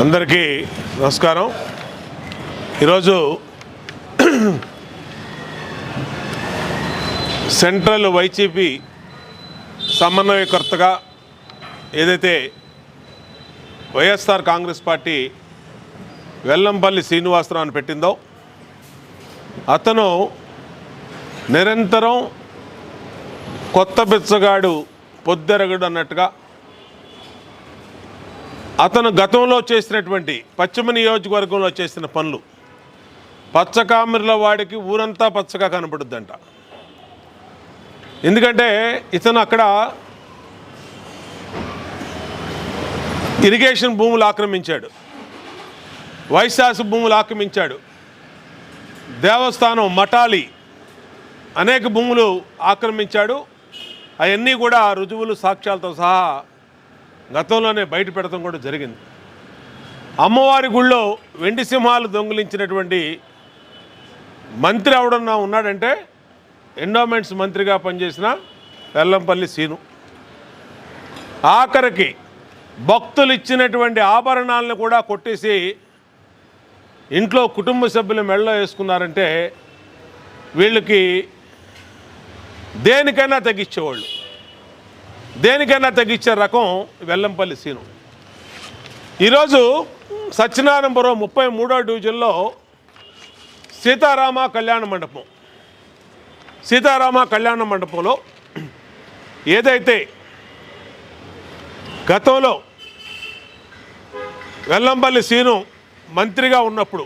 అందరికీ నమస్కారం. ఈరోజు సెంట్రల్ వైసీపీ సమన్వయకర్తగా ఏదైతే YSR Congress party Vellampalli Srinivasarao అని పెట్టిందో అతను నిరంతరం కొత్త బిచ్చగాడు పొద్దెరగడు అన్నట్టుగా అతను గతంలో చేసినటువంటి పశ్చిమ నియోజకవర్గంలో చేసిన పనులు. పచ్చకామెరల వాడికి ఊరంతా పచ్చగా కనపడుద్దంట. ఎందుకంటే ఇతను అక్కడ ఇరిగేషన్ భూములు ఆక్రమించాడు. వైశాసు భూములు ఆక్రమించాడు. దేవస్థానం మఠాలి అనేక భూములు ఆక్రమించాడు. అవన్నీ కూడా రుజువులు సాక్ష్యాలతో సహా గతంలోనే బయట పెడతాం కూడా జరిగింది. అమ్మవారి గుళ్ళో వెండి సింహాలు దొంగిలించినటువంటి మంత్రి ఎవడన్నా ఉన్నాడంటే ఎండోమెంట్స్ మంత్రిగా పనిచేసిన వెల్లంపల్లి సీను. ఆఖరికి భక్తులు ఇచ్చినటువంటి ఆభరణాలను కూడా కొట్టేసి ఇంట్లో కుటుంబ సభ్యులు మెళ్ళలో వేసుకున్నారంటే వీళ్ళకి దేనికైనా తగ్గించేవాళ్ళు. దేనికైనా తగ్గించే రకం వెల్లంపల్లి సీను. ఈరోజు సత్యనారాయణపురం ముప్పై మూడో డివిజన్లో సీతారామ కళ్యాణ మండపం. సీతారామ కళ్యాణ మండపంలో ఏదైతే గతంలో వెల్లంపల్లి సీను మంత్రిగా ఉన్నప్పుడు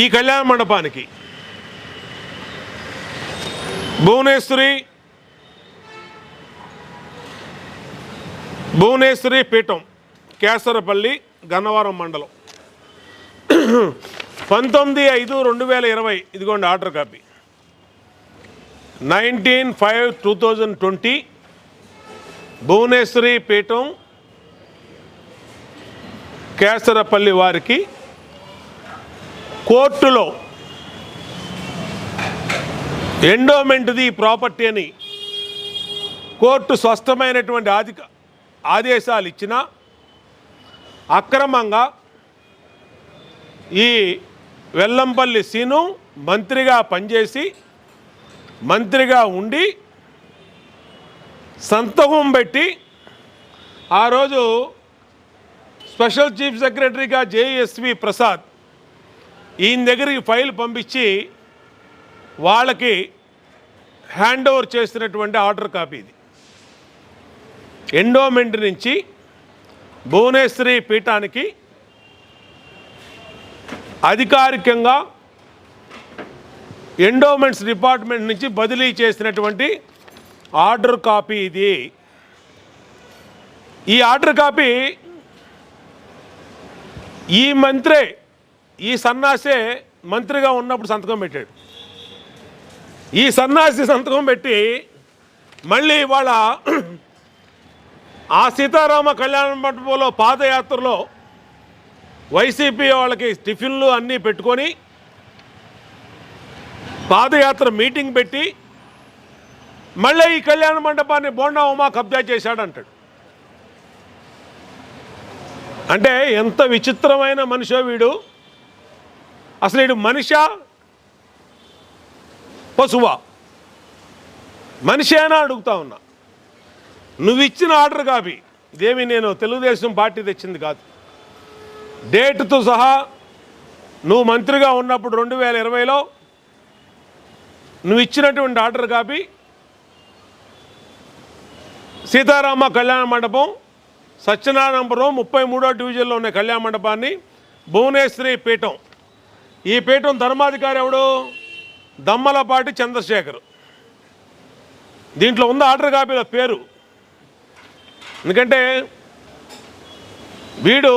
ఈ కళ్యాణ మండపానికి భువనేశ్వరి భువనేశ్వరి పీఠం కేసరపల్లి గన్నవరం మండలం. పంతొమ్మిది ఐదు రెండు వేల ఇరవై ఇదిగోండి order copy. Nineteen five two thousand twenty Bhuvaneswari Peetham Kesarapalli వారికి కోర్టులో ఎండోమెంట్ది ప్రాపర్టీ అని కోర్టు స్పష్టమైనటువంటి ఆధిక ఆదేశాలు ఇచ్చినా అక్రమంగా ఈ వెల్లంపల్లి సీను మంత్రిగా పనిచేసి మంత్రిగా ఉండి సంతకం పెట్టి ఆ రోజు స్పెషల్ చీఫ్ సెక్రటరీగా జేఎస్వి ప్రసాద్ ఈయన దగ్గరికి ఫైల్ పంపించి వాళ్ళకి హ్యాండ్ ఓవర్ చేసినటువంటి ఆర్డర్ కాపీ ఇది. ఎండోమెంట్ నుంచి భువనేశ్వరి పీఠానికి అధికారికంగా ఎండోమెంట్స్ డిపార్ట్మెంట్ నుంచి బదిలీ చేసినటువంటి ఆర్డర్ కాపీ ఇది. ఈ ఆర్డర్ కాపీ ఈ మంత్రే ఈ సన్నాసే మంత్రిగా ఉన్నప్పుడు సంతకం పెట్టాడు. ఈ సన్నాసి సంతకం పెట్టి మళ్ళీ వాళ్ళ ఆ సీతారామ కళ్యాణ మండపంలో పాదయాత్రలో వైసీపీ వాళ్ళకి టిఫిన్లు అన్నీ పెట్టుకొని పాదయాత్ర మీటింగ్ పెట్టి మళ్ళీ ఈ కళ్యాణ మండపాన్ని బోండా ఉమా కబ్జా చేశాడంటాడు. అంటే ఎంత విచిత్రమైన మనిషో వీడు. అసలు వీడు మనిషా? పశువా? మనిషి అయినా అడుగుతా ఉన్నా. నువ్వు ఇచ్చిన ఆర్డర్ కాపీ ఇదేమి నేను తెలుగుదేశం పార్టీ తెచ్చింది కాదు. డేట్తో సహా నువ్వు మంత్రిగా ఉన్నప్పుడు రెండు వేల ఇరవైలో నువ్వు ఇచ్చినటువంటి ఆర్డర్ కాపీ సీతారామ కళ్యాణ మండపం సత్యనారాయణపురం ముప్పై మూడో డివిజన్లో ఉన్న కళ్యాణ మండపాన్ని భువనేశ్వరి పీఠం. ఈ పీఠం ధర్మాధికారి ఎవడు? దమ్మలపాటి చంద్రశేఖర్. దీంట్లో ఉంది ఆర్డర్ కాపీల పేరు? ఎందుకంటే వీడు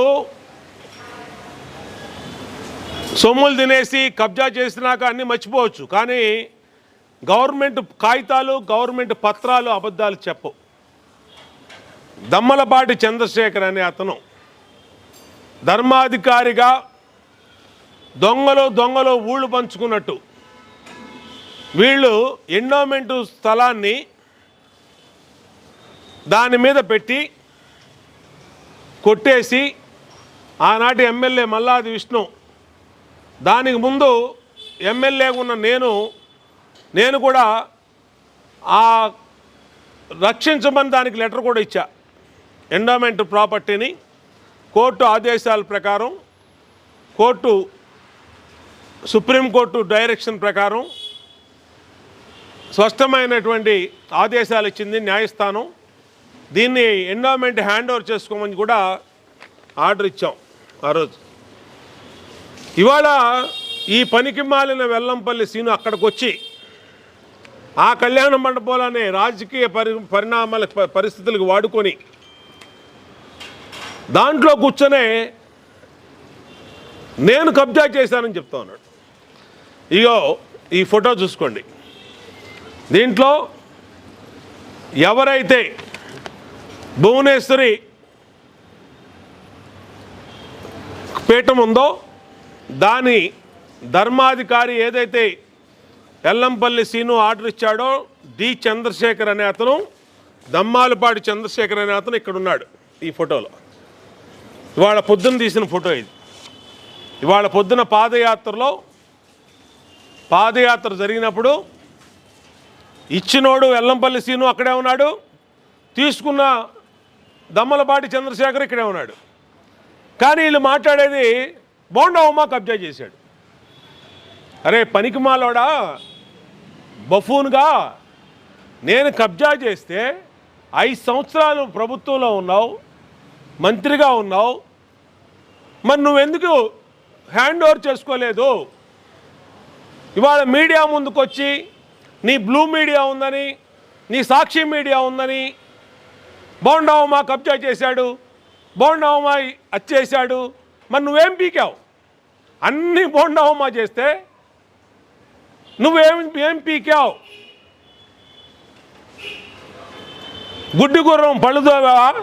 సొమ్ములు తినేసి కబ్జా చేసినాక అన్నీ మర్చిపోవచ్చు. కానీ గవర్నమెంట్ కాగితాలు గవర్నమెంట్ పత్రాలు అబద్ధాలు చెప్పవు. దమ్మలపాటి చంద్రశేఖర్ అనే అతను ధర్మాధికారిగా దొంగలు దొంగలో ఊళ్ళు పంచుకున్నట్టు వీళ్ళు ఎండోమెంటు స్థలాన్ని దాని మీద పెట్టి కొట్టేసి ఆనాటి ఎమ్మెల్యే మల్లాది విష్ణు దానికి ముందు ఎమ్మెల్యే ఉన్న నేను నేను కూడా ఆ రక్షించమని దానికి లెటర్ కూడా ఇచ్చా. ఎండోమెంట్ ప్రాపర్టీని కోర్టు ఆదేశాల ప్రకారం కోర్టు సుప్రీంకోర్టు డైరెక్షన్ ప్రకారం స్పష్టమైనటువంటి ఆదేశాలు ఇచ్చింది న్యాయస్థానం. దీన్ని ఎండోమెంట్ హ్యాండ్ ఓవర్ చేసుకోమని కూడా ఆర్డర్ ఇచ్చాం ఆ రోజు. ఇవాళ ఈ పనికి మాలిన వెల్లంపల్లి సీను అక్కడికి వచ్చి ఆ కళ్యాణ మండపంలోనే రాజకీయ పరి పరిణామాల ప- పరిస్థితులకు వాడుకొని దాంట్లో కూర్చొనే నేను కబ్జా చేశానని చెప్తా ఉన్నాడు. ఇగో ఈ ఫోటో చూసుకోండి. దీంట్లో ఎవరైతే భువనేశ్వరి పీఠం ఉందో దాని ధర్మాధికారి ఏదైతే ఎల్లంపల్లి సీను ఆర్డర్ ఇచ్చాడో డి చంద్రశేఖర్ అనే అతను దమ్మాలపాటి చంద్రశేఖర్ అనే అతను ఇక్కడ ఉన్నాడు ఈ ఫోటోలో. ఇవాళ పొద్దున తీసిన ఫోటో ఇది. ఇవాళ పొద్దున పాదయాత్రలో పాదయాత్ర జరిగినప్పుడు ఇచ్చినోడు ఎల్లంపల్లి సీను అక్కడే ఉన్నాడు. తీసుకున్న దమ్మలపాటి చంద్రశేఖర్ ఇక్కడే ఉన్నాడు. కానీ వీళ్ళు మాట్లాడేది బోండా ఉమా కబ్జా చేశాడు. అరే పనికి మాలోడా బఫూన్గా నేను కబ్జా చేస్తే ఐదు సంవత్సరాలు ప్రభుత్వంలో ఉన్నావు మంత్రిగా ఉన్నావు. మరి నువ్వెందుకు హ్యాండ్ ఓవర్ చేసుకోలేదు? ఇవాళ మీడియా ముందుకొచ్చి నీ బ్లూ మీడియా ఉందని నీ సాక్షి మీడియా ఉందని బోండావుమా కబ్జా చేశాడు బోండావుమా అచ్చేశాడు మరి నువ్వేం పీకావు? అన్ని బోండావుమా చేస్తే నువ్వేం ఏం పీకావు? గుడ్డి గుర్రం పళ్ళుదోవా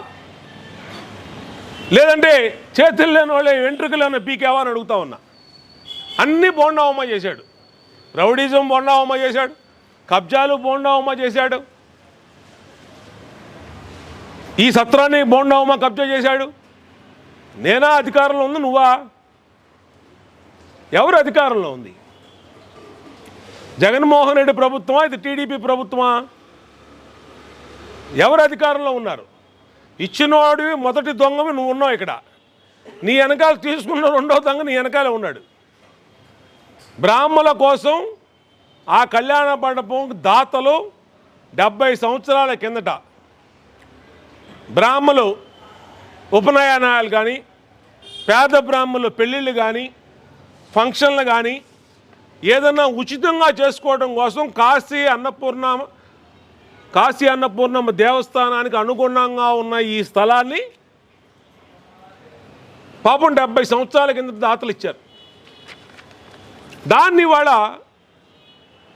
లేదంటే చేతులు లేని వాళ్ళే వెంట్రుకలు పీకావా అని అడుగుతా ఉన్నా. అన్ని బోండావమ్మ చేశాడు. రౌడీజం బోండావమ్మ చేశాడు. కబ్జాలు బోండావమ్మ చేశాడు. ఈ సత్రాన్ని బోండావుమ కబ్జా చేశాడు. నేనా అధికారంలో ఉంది నువ్వా? ఎవరు అధికారంలో ఉంది? జగన్మోహన్ రెడ్డి ప్రభుత్వమా ఇది టీడీపీ ప్రభుత్వమా? ఎవరు అధికారంలో ఉన్నారు? ఇచ్చినవాడివి మొదటి దొంగవి నువ్వు ఉన్నావు ఇక్కడ. నీ వెనకాల తీసుకున్న రెండో దొంగ నీ వెనకాలే ఉన్నాడు. బ్రాహ్మణుల కోసం ఆ కళ్యాణ మండపం దాతలు డెబ్బై సంవత్సరాల కిందట బ్రాహ్మలు ఉపనయనాలు కానీ పేద బ్రాహ్మలు పెళ్ళిళ్ళు కానీ ఫంక్షన్లు కానీ ఏదన్నా ఉచితంగా చేసుకోవడం కోసం కాశీ అన్నపూర్ణ కాశీ అన్నపూర్ణమ్మ దేవస్థానానికి అనుగుణంగా ఉన్న ఈ స్థలాన్ని పాపం డెబ్బై సంవత్సరాల కింద దాతలు ఇచ్చారు. దాన్ని వాళ్ళ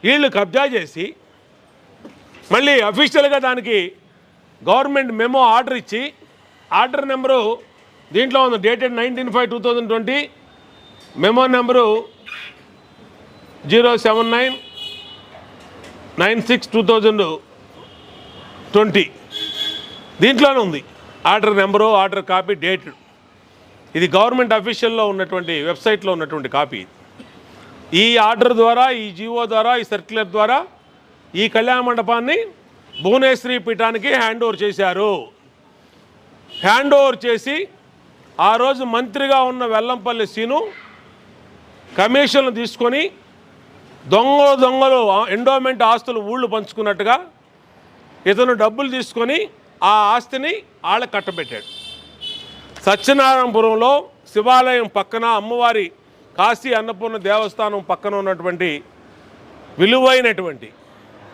వీళ్ళు కబ్జా చేసి మళ్ళీ అఫీషియల్గా దానికి గవర్నమెంట్ మెమో ఆర్డర్ ఇచ్చి ఆర్డర్ నెంబరు దీంట్లో ఉంది dated nineteen five two thousand twenty. Memo number zero seven nine nine six two thousand twenty. దీంట్లోనే ఉంది order number order copy date. ఇది గవర్నమెంట్ అఫీషియల్లో ఉన్నటువంటి వెబ్సైట్లో ఉన్నటువంటి కాపీ ఈ ఆర్డర్ ద్వారా ఈ జీవో ద్వారా ఈ సర్క్యులర్ ద్వారా ఈ కళ్యాణ మండపాన్ని భువనేశ్వరి పీఠానికి హ్యాండ్ ఓవర్ చేశారు. హ్యాండ్ ఓవర్ చేసి ఆ రోజు మంత్రిగా ఉన్న వెల్లంపల్లి సీను కమిషన్లు తీసుకొని దొంగలు దొంగలు ఎండోమెంట్ ఆస్తులు ఊళ్ళు పంచుకున్నట్టుగా ఇతను డబ్బులు తీసుకొని ఆ ఆస్తిని ఆళ్ళ కట్టబెట్టాడు. సత్యనారాయణపురంలో శివాలయం పక్కన అమ్మవారి కాశీ అన్నపూర్ణ దేవస్థానం పక్కన ఉన్నటువంటి విలువైనటువంటి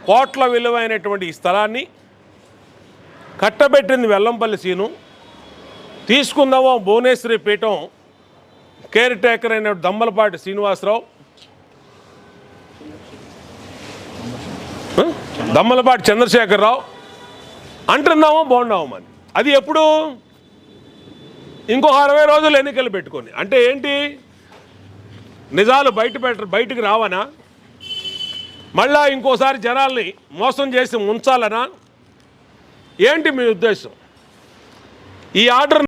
కోట్ల విలువైనటువంటి ఈ స్థలాన్ని కట్టబెట్టింది వెల్లంపల్లి సీను. తీసుకుందామో భువనేశ్వరి పీఠం కేర్ టేకర్ అయిన దమ్మలపాటి శ్రీనివాసరావు. దమ్మలపాటి చంద్రశేఖరరావు. అంటున్నామో బాగున్నాము అని అది ఎప్పుడు? ఇంకొక అరవై రోజులు ఎన్నికలు పెట్టుకొని. అంటే ఏంటి? నిజాలు బయట పెట్ట బయటికి రావనా? మళ్ళా ఇంకోసారి జనాల్ని మోసం చేసి ఉంచాలనా? ఏంటి మీ ఉద్దేశం? ఈ ఆర్డర్